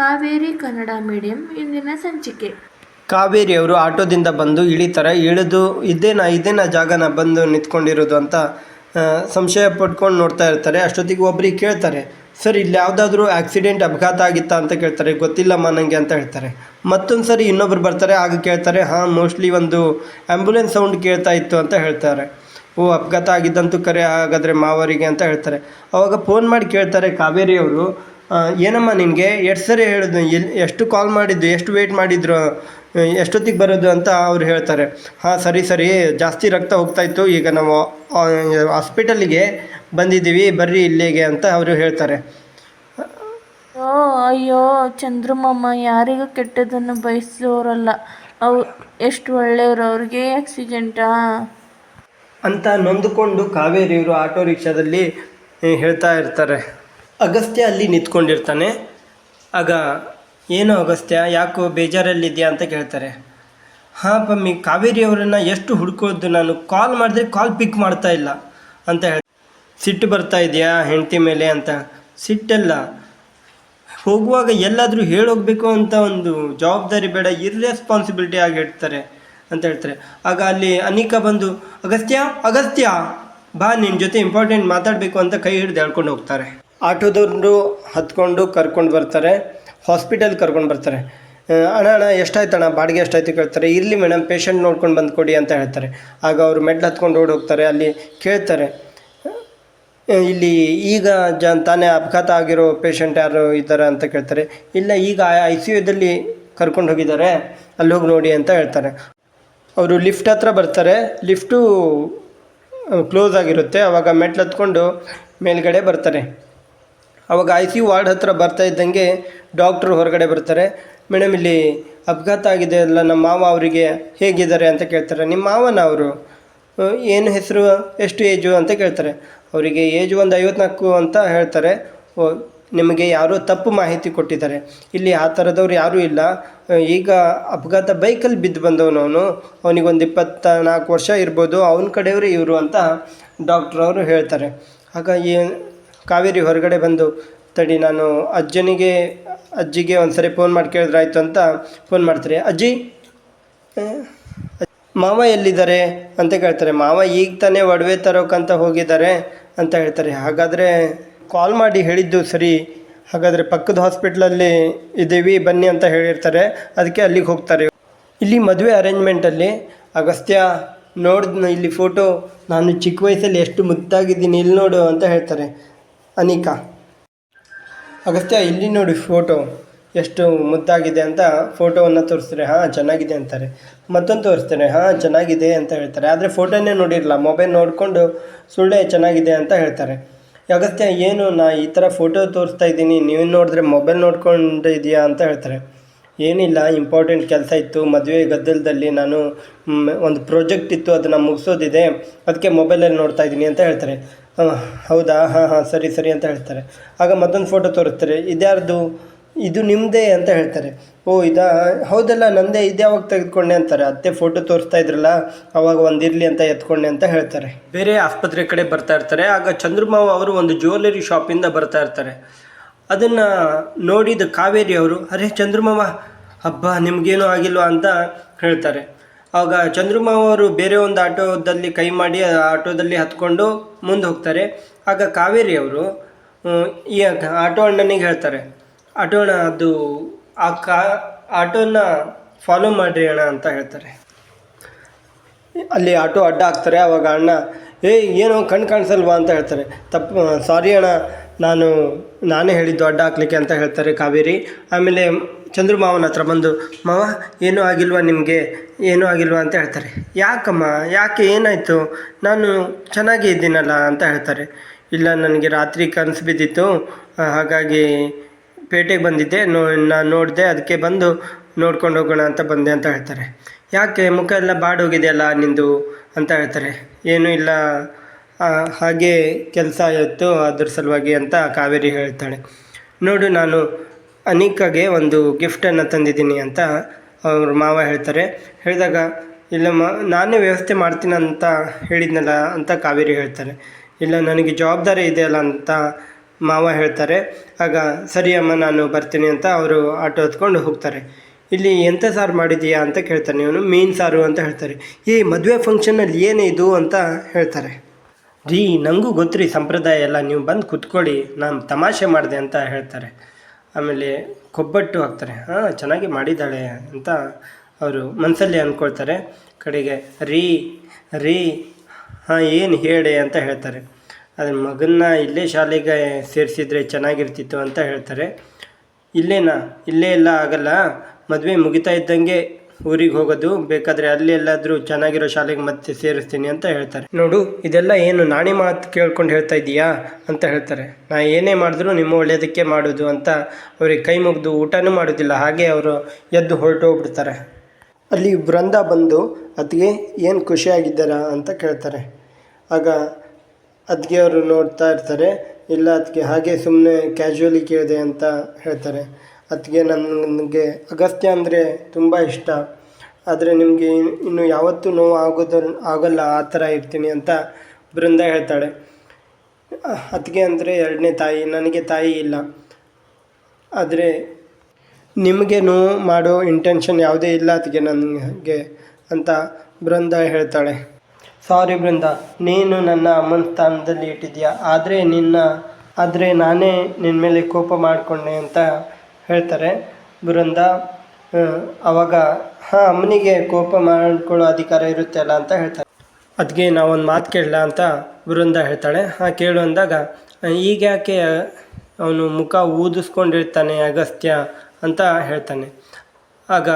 Kaveri Kannada medium ಇಂದಿನ ಸಂಚಿಕೆ. ಕಾವೇರಿ ಅವರು ಆಟೋದಿಂದ ಬಂದು ಇಳಿತಾರೆ ಇಳಿದು ಇದೇನ ಇದೇನ ಜಾಗನ ಬಂದು ನಿಂತ್ಕೊಂಡಿರೋದು ಅಂತ ಸಂಶಯ ಪಡ್ಕೊಂಡು ನೋಡ್ತಾ ಇರ್ತಾರೆ. ಅಷ್ಟೊತ್ತಿಗೆ ಒಬ್ರಿಗೆ ಕೇಳ್ತಾರೆ ಸರ್ ಇಲ್ಲಿ ಯಾವುದಾದ್ರೂ ಆಕ್ಸಿಡೆಂಟ್ ಅಪಘಾತ ಆಗಿತ್ತಾ ಅಂತ ಕೇಳ್ತಾರೆ. ಗೊತ್ತಿಲ್ಲಮ್ಮ ನನಗೆ ಅಂತ ಹೇಳ್ತಾರೆ. ಮತ್ತೊಂದು ಸರಿ ಇನ್ನೊಬ್ರು ಬರ್ತಾರೆ ಆಗ ಕೇಳ್ತಾರೆ ಹಾಂ ಮೋಸ್ಟ್ಲಿ ಒಂದು ಆ್ಯಂಬುಲೆನ್ಸ್ ಸೌಂಡ್ ಕೇಳ್ತಾ ಇತ್ತು ಅಂತ ಹೇಳ್ತಾರೆ. ಓ ಅಪಘಾತ ಆಗಿದ್ದಂತೂ ಕರೆ ಹಾಗಾದರೆ ಮಾವರಿಗೆ ಅಂತ ಹೇಳ್ತಾರೆ. ಅವಾಗ ಫೋನ್ ಮಾಡಿ ಕೇಳ್ತಾರೆ ಕಾವೇರಿ ಅವರು ಆ, ಏನಮ್ಮ ನಿನಗೆ? ಎಷ್ಟು ಸರಿ ಹೇಳಿದ್ನು? ಎಲ್ಲಿ ಎಷ್ಟು ಕಾಲ್ ಮಾಡಿದ್ದು? ಎಷ್ಟು ವೆಯ್ಟ್ ಮಾಡಿದ್ರು? ಎಷ್ಟೊತ್ತಿಗೆ ಬರೋದು ಅಂತ ಅವ್ರು ಹೇಳ್ತಾರೆ. ಹಾಂ ಸರಿ ಸರಿ. ಜಾಸ್ತಿ ರಕ್ತ ಹೋಗ್ತಾ ಇತ್ತು. ಈಗ ನಾವು ಹಾಸ್ಪಿಟಲಿಗೆ ಬಂದಿದ್ದೀವಿ. ಬರ್ರಿ ಇಲ್ಲಿಗೆ ಅಂತ ಅವರು ಹೇಳ್ತಾರೆ. ಓ ಅಯ್ಯೋ ಚಂದ್ರಮಮ್ಮ ಯಾರಿಗೂ ಕೆಟ್ಟದನ್ನು ಬಯಸೋರಲ್ಲ. ಅವು ಎಷ್ಟು ಒಳ್ಳೆಯವರು. ಅವ್ರಿಗೆ ಆಕ್ಸಿಡೆಂಟಾ ಅಂತ ನೊಂದುಕೊಂಡು ಕಾವೇರಿಯವರು ಆಟೋ ರಿಕ್ಷಾದಲ್ಲಿ ಹೇಳ್ತಾ ಇರ್ತಾರೆ. ಅಗಸ್ತ್ಯ ಅಲ್ಲಿ ನಿಂತ್ಕೊಂಡಿರ್ತಾನೆ. ಆಗ, ಏನು ಅಗಸ್ತ್ಯ, ಯಾಕೋ ಬೇಜಾರಲ್ಲಿದೆಯಾ? ಅಂತ ಕೇಳ್ತಾರೆ. ಹಾಂ ಪಮ್ಮಿ ಕಾವೇರಿ ಅವರನ್ನು ಎಷ್ಟು ಹುಡ್ಕೋದು ನಾನು ಕಾಲ್ ಮಾಡಿದ್ರೆ ಕಾಲ್ ಪಿಕ್ ಮಾಡ್ತಾ ಇಲ್ಲ ಅಂತ ಹೇಳಿ, ಸಿಟ್ಟು ಬರ್ತಾ ಇದೆಯಾ ಹೆಂಡತಿ ಮೇಲೆ? ಅಂತ. ಸಿಟ್ಟೆಲ್ಲ. ಹೋಗುವಾಗ ಎಲ್ಲಾದರೂ ಹೇಳೋಗ್ಬೇಕು ಅಂತ ಒಂದು ಜವಾಬ್ದಾರಿ ಬೇಡ ಇರ್ರೆಸ್ಪಾನ್ಸಿಬಿಲಿಟಿ ಆಗಿ ಹೇಳ್ತಾರೆ ಅಂತ ಹೇಳ್ತಾರೆ. ಆಗ ಅಲ್ಲಿ ಅನಿಕಾ ಬಂದು, ಅಗಸ್ತ್ಯ ಅಗಸ್ತ್ಯ, ಬಾ ನಿನ್ನ ಜೊತೆ ಇಂಪಾರ್ಟೆಂಟ್ ಮಾತಾಡಬೇಕು ಅಂತ ಕೈ ಹಿಡಿದು ಹೇಳ್ಕೊಂಡು ಹೋಗ್ತಾರೆ. ಆಟೋದವರು ಹತ್ಕೊಂಡು ಕರ್ಕೊಂಡು ಬರ್ತಾರೆ ಹಾಸ್ಪಿಟಲ್ ಕರ್ಕೊಂಡು ಬರ್ತಾರೆ. ಅಣ್ಣ ಅಣ್ಣ ಎಷ್ಟಾಯ್ತಣ್ಣ ಬಾಡಿಗೆ ಎಷ್ಟಾಯ್ತು ಕೇಳ್ತಾರೆ. ಇರಲಿ ಮೇಡಮ್, ಪೇಷಂಟ್ ನೋಡ್ಕೊಂಡು ಬಂದು ಕೊಡಿ ಅಂತ ಹೇಳ್ತಾರೆ. ಆಗ ಅವರು ಮೆಡ್ಲ್ ಹತ್ಕೊಂಡು ಓಡಿ ಹೋಗ್ತಾರೆ, ಅಲ್ಲಿ ಕೇಳ್ತಾರೆ. ಇಲ್ಲಿ ಈಗ ಜ ತಾನೇ ಅಪಘಾತ ಆಗಿರೋ ಪೇಷಂಟ್ ಯಾರು ಇದ್ದಾರೆ ಅಂತ ಕೇಳ್ತಾರೆ. ಇಲ್ಲ, ಈಗ ಐ ಸಿ ಯುದಲ್ಲಿ ಕರ್ಕೊಂಡು ಹೋಗಿದ್ದಾರೆ, ಅಲ್ಲಿ ಹೋಗಿ ನೋಡಿ ಅಂತ ಹೇಳ್ತಾರೆ. ಅವರು ಲಿಫ್ಟ್ ಹತ್ರ ಬರ್ತಾರೆ. ಲಿಫ್ಟು ಕ್ಲೋಸ್ ಆಗಿರುತ್ತೆ. ಅವಾಗ ಮೆಟ್ಲು ಹತ್ಕೊಂಡು ಮೇಲ್ಗಡೆ ಬರ್ತಾರೆ. ಅವಾಗ ಐ ಸಿ ಯು ವಾರ್ಡ್ ಹತ್ತಿರ ಬರ್ತಾ ಇದ್ದಂಗೆ ಡಾಕ್ಟ್ರು ಹೊರಗಡೆ ಬರ್ತಾರೆ. ಮೇಡಮ್, ಇಲ್ಲಿ ಅಪಘಾತ ಆಗಿದೆ. ಅಲ್ಲ ನಮ್ಮ ಮಾವ ಅವರಿಗೆ ಹೇಗಿದ್ದಾರೆ ಅಂತ ಕೇಳ್ತಾರೆ. ನಿಮ್ಮ ಮಾವನ ಅವರು? ಏನು ಹೆಸರು? ಎಷ್ಟು ಏಜು ಅಂತ ಕೇಳ್ತಾರೆ. ಅವರಿಗೆ ಏಜು ಒಂದು ಐವತ್ನಾಲ್ಕು ಅಂತ ಹೇಳ್ತಾರೆ. ಓ, ನಿಮಗೆ ಯಾರೋ ತಪ್ಪು ಮಾಹಿತಿ ಕೊಟ್ಟಿದ್ದಾರೆ. ಇಲ್ಲಿ ಆ ಥರದವ್ರು ಯಾರೂ ಇಲ್ಲ. ಈಗ ಅಪಘಾತ ಬೈಕಲ್ಲಿ ಬಿದ್ದು ಬಂದವನು ಅವನು. ಅವನಿಗೊಂದು ಇಪ್ಪತ್ತ ನಾಲ್ಕು ವರ್ಷ ಇರ್ಬೋದು. ಅವನ ಕಡೆಯವರು ಇವರು ಅಂತ ಡಾಕ್ಟ್ರವರು ಹೇಳ್ತಾರೆ. ಆಗ ಈ ಕಾವೇರಿ ಹೊರಗಡೆ ಬಂದು, ತಡಿ, ನಾನು ಅಜ್ಜನಿಗೆ, ಅಜ್ಜಿಗೆ ಒಂದು ಸರಿ ಫೋನ್ ಮಾಡಿ ಕೇಳಿದ್ರೆ ಆಯಿತು ಅಂತ ಫೋನ್ ಮಾಡ್ತಾರೆ. ಅಜ್ಜಿ ಮಾವ ಎಲ್ಲಿದ್ದಾರೆ? ಅಂತ ಕೇಳ್ತಾರೆ. ಮಾವ ಈಗ ತಾನೇ ಒಡವೆ ತರೋಕ್ಕಂತ ಹೋಗಿದ್ದಾರೆ ಅಂತ ಹೇಳ್ತಾರೆ. ಹಾಗಾದರೆ ಕಾಲ್ ಮಾಡಿ ಹೇಳಿದ್ದು ಸರಿ. ಹಾಗಾದರೆ ಪಕ್ಕದ ಹಾಸ್ಪಿಟ್ಲಲ್ಲಿ ಇದ್ದೀವಿ ಬನ್ನಿ ಅಂತ ಹೇಳಿರ್ತಾರೆ. ಅದಕ್ಕೆ ಅಲ್ಲಿಗೆ ಹೋಗ್ತಾರೆ. ಇಲ್ಲಿ ಮದುವೆ ಅರೇಂಜ್ಮೆಂಟಲ್ಲಿ ಅಗಸ್ತ್ಯ ನೋಡಿದ್ನ ಇಲ್ಲಿ ಫೋಟೋ ನಾನು ಚಿಕ್ಕ ವಯಸ್ಸಲ್ಲಿ ಎಷ್ಟು ಮುದ್ದಾಗಿದ್ದೀನಿ, ಇಲ್ಲಿ ನೋಡು ಅಂತ ಹೇಳ್ತಾರೆ. ಅನಿಕಾ. ಅಗಸ್ತ್ಯ, ಇಲ್ಲಿ ನೋಡಿ ಫೋಟೋ. ಎಷ್ಟು ಮುದ್ದಾಗಿದೆ ಅಂತ ಫೋಟೋವನ್ನು ತೋರಿಸ್ತಾರೆ. ಹಾಂ, ಚೆನ್ನಾಗಿದೆ ಅಂತಾರೆ. ಮತ್ತೊಂದು ತೋರಿಸ್ತಾರೆ. ಹಾಂ, ಚೆನ್ನಾಗಿದೆ ಅಂತ ಹೇಳ್ತಾರೆ. ಆದರೆ ಫೋಟೋನೇ ನೋಡಿರಲ್ಲ ಮೊಬೈಲ್ ನೋಡಿಕೊಂಡು ಸುಳ್ಳೆ ಚೆನ್ನಾಗಿದೆ ಅಂತ ಹೇಳ್ತಾರೆ. ಅಗಸ್ತ್ಯ, ಏನು, ನಾ ಈ ಥರ ಫೋಟೋ ತೋರಿಸ್ತಾ ಇದ್ದೀನಿ. ನೀವು ನೋಡಿದ್ರೆ ಮೊಬೈಲ್ ನೋಡ್ಕೊಂಡು ಇದೆಯಾ ಅಂತ ಹೇಳ್ತಾರೆ. ಏನಿಲ್ಲ, ಇಂಪಾರ್ಟೆಂಟ್ ಕೆಲಸ ಇತ್ತು. ಮದುವೆ ಗದ್ದಲದಲ್ಲಿ ನಾನು ಒಂದು ಪ್ರಾಜೆಕ್ಟ್ ಇತ್ತು. ಅದನ್ನು ಮುಗಿಸೋದಿದೆ. ಅದಕ್ಕೆ ಮೊಬೈಲಲ್ಲಿ ನೋಡ್ತಾ ಇದ್ದೀನಿ ಅಂತ ಹೇಳ್ತಾರೆ. ಹೌದಾ? ಹಾಂ ಹಾಂ, ಸರಿ ಸರಿ ಅಂತ ಹೇಳ್ತಾರೆ. ಆಗ ಮತ್ತೊಂದು ಫೋಟೋ ತೋರಿಸ್ತಾರೆ. ಇದ್ಯಾರ್ದು? ಇದು ನಿಮ್ಮದೇ ಅಂತ ಹೇಳ್ತಾರೆ. ಓ, ಇದಾ? ಹೌದಲ್ಲ, ನಂದೇ, ಇದ್ಯಾವಾಗ ತೆಗೆದುಕೊಂಡೆ ಅಂತಾರೆ. ಅತ್ತೆ ಫೋಟೋ ತೋರಿಸ್ತಾ ಇದ್ರಲ್ಲ, ಅವಾಗ ಒಂದಿರಲಿ ಅಂತ ಎತ್ಕೊಂಡೆ ಅಂತ ಹೇಳ್ತಾರೆ. ಬೇರೆ ಆಸ್ಪತ್ರೆ ಕಡೆ ಬರ್ತಾ ಇರ್ತಾರೆ. ಆಗ ಚಂದ್ರಮಾವ ಅವರು ಒಂದು ಜ್ಯುವೆಲ್ಲರಿ ಶಾಪಿಂದ ಬರ್ತಾ ಇರ್ತಾರೆ. ಅದನ್ನು ನೋಡಿದ ಕಾವೇರಿ ಅವರು, ಅರೆ, ಚಂದ್ರಮಾವ, ಹಬ್ಬ, ನಿಮಗೇನೂ ಆಗಿಲ್ವಾ? ಅಂತ ಹೇಳ್ತಾರೆ. ಆವಾಗ ಚಂದ್ರಮಾವ ಅವರು ಬೇರೆ ಒಂದು ಆಟೋದಲ್ಲಿ ಕೈ ಮಾಡಿ ಆಟೋದಲ್ಲಿ ಹತ್ಕೊಂಡು ಮುಂದೆ ಹೋಗ್ತಾರೆ. ಆಗ ಕಾವೇರಿ ಅವರು ಈ ಆಟೋ ಅಣ್ಣನಿಗೆ ಹೇಳ್ತಾರೆ, ಆಟೋ ಅಣ್ಣ, ಅದು ಆ ಕಾ, ಆಟೋನ ಫಾಲೋ ಮಾಡಿರಿ ಅಣ್ಣ ಅಂತ ಹೇಳ್ತಾರೆ. ಅಲ್ಲಿ ಆಟೋ ಅಡ್ಡ ಹಾಕ್ತಾರೆ. ಆವಾಗ ಅಣ್ಣ ಏ ಏನೋ ಕಣ್ಣು ಕಾಣಿಸಲ್ವಾ? ಅಂತ ಹೇಳ್ತಾರೆ. ತಪ್ಪು ಸಾರಿ ಅಣ್ಣ ನಾನು, ನಾನೇ ಹೇಳಿದ್ದು ಅಡ್ಡ ಹಾಕ್ಲಿಕ್ಕೆ ಅಂತ ಹೇಳ್ತಾರೆ ಕಾವೇರಿ. ಆಮೇಲೆ ಚಂದ್ರಮಾವನ ಹತ್ರ ಬಂದು, ಮಾವ, ಏನೂ ಆಗಿಲ್ವಾ ನಿಮಗೆ? ಏನೂ ಆಗಿಲ್ವಾ? ಅಂತ ಹೇಳ್ತಾರೆ. ಯಾಕಮ್ಮ? ಯಾಕೆ? ಏನಾಯಿತು? ನಾನು ಚೆನ್ನಾಗೇ ಇದ್ದೀನಲ್ಲ? ಅಂತ ಹೇಳ್ತಾರೆ. ಇಲ್ಲ, ನನಗೆ ರಾತ್ರಿ ಕನಸು ಬಿದ್ದಿತ್ತು. ಹಾಗಾಗಿ ಪೇಟೆಗೆ ಬಂದಿದ್ದೆ. ನೋ, ನಾನು ನೋಡಿದೆ. ಅದಕ್ಕೆ ಬಂದು ನೋಡ್ಕೊಂಡು ಹೋಗೋಣ ಅಂತ ಬಂದೆ ಅಂತ ಹೇಳ್ತಾರೆ. ಯಾಕೆ? ಮುಖ ಎಲ್ಲ ಬಾಡೋಗಿದೆಯಲ್ಲ ನಿಂದು? ಅಂತ ಹೇಳ್ತಾರೆ. ಏನೂ ಇಲ್ಲ. ಹಾಗೆ ಕೆಲಸ ಇತ್ತು ಅದ್ರ ಸಲುವಾಗಿ ಅಂತ ಕಾವೇರಿ ಹೇಳ್ತಾಳೆ. ನೋಡು, ನಾನು ಅನಿಕಾಗೆ ಒಂದು ಗಿಫ್ಟನ್ನು ತಂದಿದ್ದೀನಿ ಅಂತ ಅವ್ರ ಮಾವ ಹೇಳ್ತಾರೆ. ಹೇಳಿದಾಗ, ಇಲ್ಲಮ್ಮ, ನಾನೇ ವ್ಯವಸ್ಥೆ ಮಾಡ್ತೀನಿ ಅಂತ ಹೇಳಿದ್ನಲ್ಲ ಅಂತ ಕಾವೇರಿ ಹೇಳ್ತಾರೆ. ಇಲ್ಲ, ನನಗೆ ಜವಾಬ್ದಾರಿ ಇದೆಯಲ್ಲ ಅಂತ ಮಾವ ಹೇಳ್ತಾರೆ. ಆಗ, ಸರಿ ಅಮ್ಮ, ನಾನು ಬರ್ತೀನಿ ಅಂತ ಅವರು ಆಟೋ ಹೊತ್ಕೊಂಡು ಹೋಗ್ತಾರೆ. ಇಲ್ಲಿ ಎಂಥ ಸಾರು ಮಾಡಿದೀಯಾ ಅಂತ ಕೇಳ್ತಾನೆ ಇವನು. ಮೀನು ಸಾರು ಅಂತ ಹೇಳ್ತಾರೆ. ಈ ಮದುವೆ ಫಂಕ್ಷನಲ್ಲಿ ಏನೇ ಇದು ಅಂತ ಹೇಳ್ತಾರೆ. ರೀ ನನಗೂ ಗೊತ್ತು ಸಂಪ್ರದಾಯ ಎಲ್ಲ, ನೀವು ಬಂದು ಕುತ್ಕೊಳ್ಳಿ, ನಾನು ತಮಾಷೆ ಮಾಡಿದೆ ಅಂತ ಹೇಳ್ತಾರೆ. ಆಮೇಲೆ ಕೊಬ್ಬಟ್ಟು ಹಾಕ್ತಾರೆ. ಹಾಂ, ಚೆನ್ನಾಗಿ ಮಾಡಿದ್ದಾಳೆ ಅಂತ ಅವರು ಮನಸ್ಸಲ್ಲಿ ಅಂದ್ಕೊಳ್ತಾರೆ ಕಡೆಗೆ ರೀ ರೀ, ಹಾಂ, ಏನು ಹೇಳಿ ಅಂತ ಹೇಳ್ತಾರೆ. ಅದ್ರ ಮಗನ್ನ ಇಲ್ಲೇ ಶಾಲೆಗೆ ಸೇರಿಸಿದ್ರೆ ಚೆನ್ನಾಗಿರ್ತಿತ್ತು ಅಂತ ಹೇಳ್ತಾರೆ. ಇಲ್ಲೇನಾ, ಇಲ್ಲೇ ಎಲ್ಲ ಆಗಲ್ಲ, ಮದುವೆ ಮುಗಿತಾ ಇದ್ದಂಗೆ ಊರಿಗೆ ಹೋಗೋದು, ಬೇಕಾದರೆ ಅಲ್ಲಿ ಎಲ್ಲಾದರೂ ಚೆನ್ನಾಗಿರೋ ಶಾಲೆಗೆ ಮತ್ತೆ ಸೇರಿಸ್ತೀನಿ ಅಂತ ಹೇಳ್ತಾರೆ. ನೋಡು, ಇದೆಲ್ಲ ಏನು ನಾಣಿ ಮಾತು ಕೇಳ್ಕೊಂಡು ಹೇಳ್ತಾ ಇದೀಯಾ ಅಂತ ಹೇಳ್ತಾರೆ. ನಾ ಏನೇ ಮಾಡಿದ್ರು ನಿಮ್ಮ ಒಳ್ಳೆಯದಕ್ಕೆ ಮಾಡೋದು ಅಂತ ಅವ್ರಿಗೆ ಕೈ ಮುಗಿದು ಊಟನೂ ಮಾಡೋದಿಲ್ಲ, ಹಾಗೆ ಅವರು ಎದ್ದು ಹೊರಟೋಗ್ಬಿಡ್ತಾರೆ ಅಲ್ಲಿ ಬೃಂದ ಬಂದು ಅದಕ್ಕೆ ಏನು ಖುಷಿಯಾಗಿದ್ದಾರಾ? ಅಂತ ಕೇಳ್ತಾರೆ. ಆಗ ಅದಕ್ಕೆ ಅವರು ನೋಡ್ತಾ ಇರ್ತಾರೆ, ಇಲ್ಲ ಅದಕ್ಕೆ ಹಾಗೆ ಸುಮ್ಮನೆ ಕ್ಯಾಶುವಲಿ ಕೇಳಿದೆ ಅಂತ ಹೇಳ್ತಾರೆ. ಅದಕ್ಕೆ ನನಗೆ ಅಗಸ್ತ್ಯ ಅಂದರೆ ತುಂಬ ಇಷ್ಟ. ಆದರೆ ನಿಮಗೆ ಇನ್ನು ಯಾವತ್ತೂ ನೋವು ಆಗೋದ ಆಗೋಲ್ಲ ಆ ಥರ ಇರ್ತೀನಿ ಅಂತ ಬೃಂದ ಹೇಳ್ತಾಳೆ. ಅದಕ್ಕೆ ಅಂದರೆ ಎರಡನೇ ತಾಯಿ, ನನಗೆ ತಾಯಿ ಇಲ್ಲ. ಆದರೆ ನಿಮಗೆ ನೋವು ಮಾಡೋ ಇಂಟೆನ್ಷನ್ ಯಾವುದೇ ಇಲ್ಲ ಅದಕ್ಕೆ ನನಗೆ ಅಂತ ಬೃಂದ ಹೇಳ್ತಾಳೆ. ಸಾರಿ ಬೃಂದ ನೀನು ನನ್ನ ಅಮ್ಮನ ಸ್ಥಾನದಲ್ಲಿ ಇಟ್ಟಿದ್ಯಾ ಆದರೆ ನಿನ್ನ, ಆದರೆ ನಾನೇ ನಿನ್ನ ಮೇಲೆ ಕೋಪ ಮಾಡಿಕೊಂಡೆ ಅಂತ ಹೇಳ್ತಾರೆ. ಬೃಂದ ಅವಾಗ, ಹಾಂ, ಅಮ್ಮನಿಗೆ ಕೋಪ ಮಾಡ್ಕೊಳ್ಳೋ ಅಧಿಕಾರ ಇರುತ್ತೆ ಅಲ್ಲ ಅಂತ ಹೇಳ್ತಾರೆ. ಅದಕ್ಕೆ ನಾವೊಂದು ಮಾತು ಕೇಳಲ್ಲ ಅಂತ ಬೃಂದ ಹೇಳ್ತಾಳೆ. ಹಾಂ, ಕೇಳು ಅಂದಾಗ, ಈಗ ಯಾಕೆ ಅವನು ಮುಖ ಊದಿಸ್ಕೊಂಡಿರ್ತಾನೆ ಅಗಸ್ತ್ಯ? ಅಂತ ಹೇಳ್ತಾನೆ. ಆಗ